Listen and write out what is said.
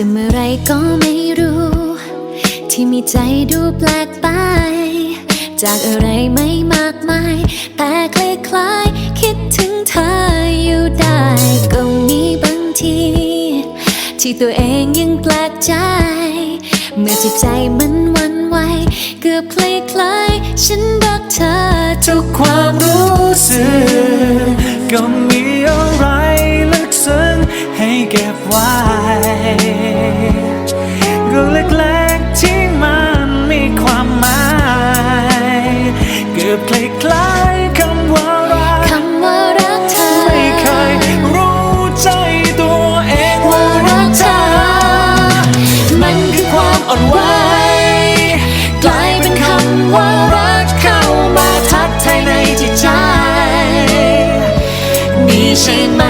จะเมื่อไรก็ไม่รู้ ที่มีใจดูแปลกไป จากอะไรไม่มากมาย แต่คล้ายๆคิดถึงเธออยู่ได้ก็มีบางที ที่ตัวเองยังแปลกใจ เมื่อจิตใจมันวันไหวเกือบคล้ายๆฉันรักเธอทุกความรู้สึกก็มีอะไรลึกซึ้งให้เก็บไว้ อบคล้ายๆคำว่ารักคำว่ารักเธอไม่เคยรู้ใจตัวเองว่ารักเธอ มันคือความอ่อนไหวกลายเป็นคำว่ารักเข้ามาทักทายในจิตใจนี่ใช่ไหม